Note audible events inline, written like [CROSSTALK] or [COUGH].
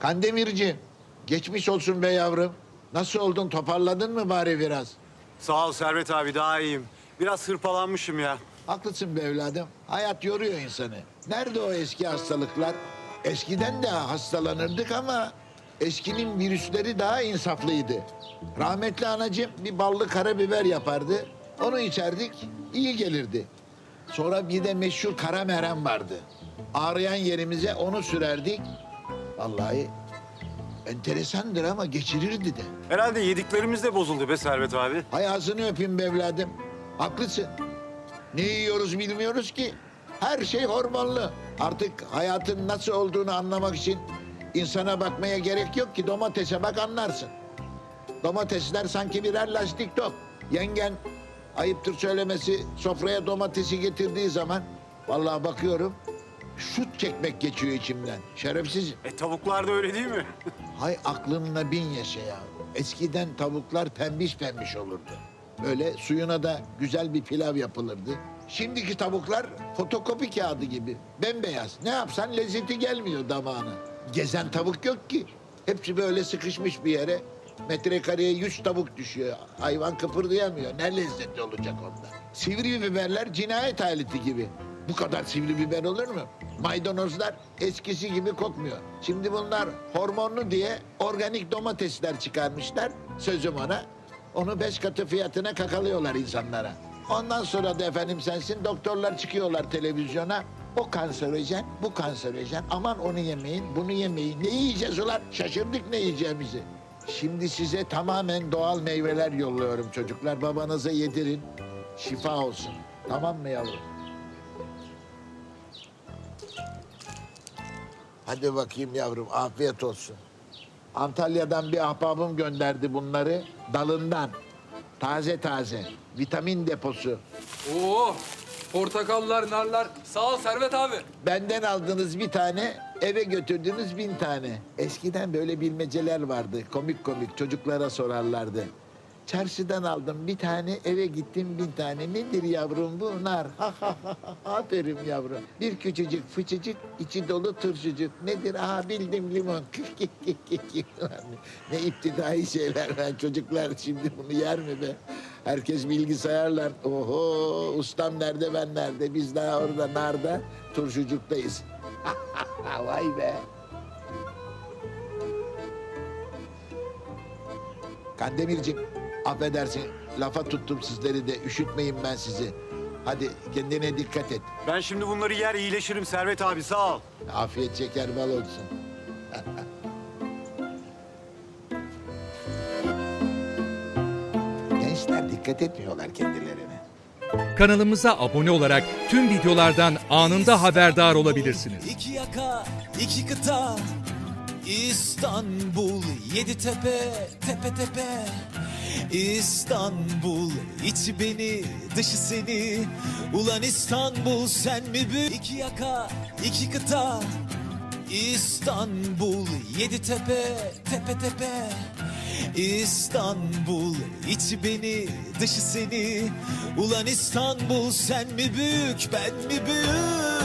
Kandemirci, geçmiş olsun be yavrum. Nasıl oldun, toparladın mı bari biraz? Sağ ol Servet abi daha iyiyim. Biraz hırpalanmışım ya. Haklısın be evladım. Hayat yoruyor insanı. Nerede o eski hastalıklar? Eskiden de hastalanırdık ama eskinin virüsleri daha insaflıydı. Rahmetli anacığım bir ballı karabiber yapardı. Onu içerdik, iyi gelirdi. Sonra bir de meşhur kara merhem vardı. Ağrıyan yerimize onu sürerdik. Vallahi enteresandır ama geçirirdi de. Herhalde yediklerimiz de bozuldu be Servet abi. Hay ağzını öpeyim be evladım. Haklısın. Ne yiyoruz bilmiyoruz ki. Her şey hormonlu. Artık hayatın nasıl olduğunu anlamak için insana bakmaya gerek yok ki domatese bak anlarsın. Domatesler sanki birer lastik top. Yengen ayıptır söylemesi sofraya domatesi getirdiği zaman vallahi bakıyorum şut çekmek geçiyor içimden. Şerefsiz. E tavuklar da öyle değil mi? [LAUGHS] Hay aklınla bin yaşa ya. Eskiden tavuklar pembiş pembiş olurdu. Böyle suyuna da güzel bir pilav yapılırdı. Şimdiki tavuklar fotokopi kağıdı gibi. Bembeyaz. Ne yapsan lezzeti gelmiyor damağına. Gezen tavuk yok ki. Hepsi böyle sıkışmış bir yere. Metrekareye yüz tavuk düşüyor. Hayvan kıpırdayamıyor. Ne lezzetli olacak onda. Sivri biberler cinayet aleti gibi. Bu kadar sivri biber olur mu? Maydanozlar eskisi gibi kokmuyor. Şimdi bunlar hormonlu diye organik domatesler çıkarmışlar. Sözüm ona. Onu beş katı fiyatına kakalıyorlar insanlara. Ondan sonra da efendim sensin doktorlar çıkıyorlar televizyona. O kanserojen, bu kanserojen. Aman onu yemeyin, bunu yemeyin. Ne yiyeceğiz ulan? Şaşırdık ne yiyeceğimizi. Şimdi size tamamen doğal meyveler yolluyorum çocuklar. Babanıza yedirin. Şifa olsun. Tamam mı yavrum? Hadi bakayım yavrum, afiyet olsun. Antalya'dan bir ahbabım gönderdi bunları. Dalından. Taze taze. Vitamin deposu. Oo, portakallar, narlar. Sağ ol Servet abi. Benden aldığınız bir tane, eve götürdüğünüz bin tane. Eskiden böyle bilmeceler vardı. Komik komik çocuklara sorarlardı. Çarşıdan aldım bir tane, eve gittim bin tane. Nedir yavrum bu? Nar. Ha ha ha ha. Aferin yavrum. Bir küçücük fıçıcık, içi dolu turşucuk. Nedir? Aha bildim limon. [LAUGHS] Ne iptidai şeyler ben çocuklar şimdi bunu yer mi be? Herkes bilgisayarlar. Oho ustam nerede ben nerede? Biz daha orada narda turşucuktayız. Vay be. Kandemirciğim affedersin lafa tuttum sizleri de üşütmeyin ben sizi. Hadi kendine dikkat et. Ben şimdi bunları yer iyileşirim Servet abi sağ ol. Afiyet şeker bal olsun. [LAUGHS] Gençler dikkat etmiyorlar kendilerine. Kanalımıza abone olarak tüm videolardan anında haberdar olabilirsiniz. İki yaka, iki kıta, İstanbul, yedi tepe, tepe tepe. İstanbul, içi beni, dışı seni. Ulan İstanbul, sen mi büyük? İki yaka, iki kıta, İstanbul, yedi tepe, tepe tepe. İstanbul, içi beni, dışı seni. Ulan İstanbul, sen mi büyük, ben mi büyük?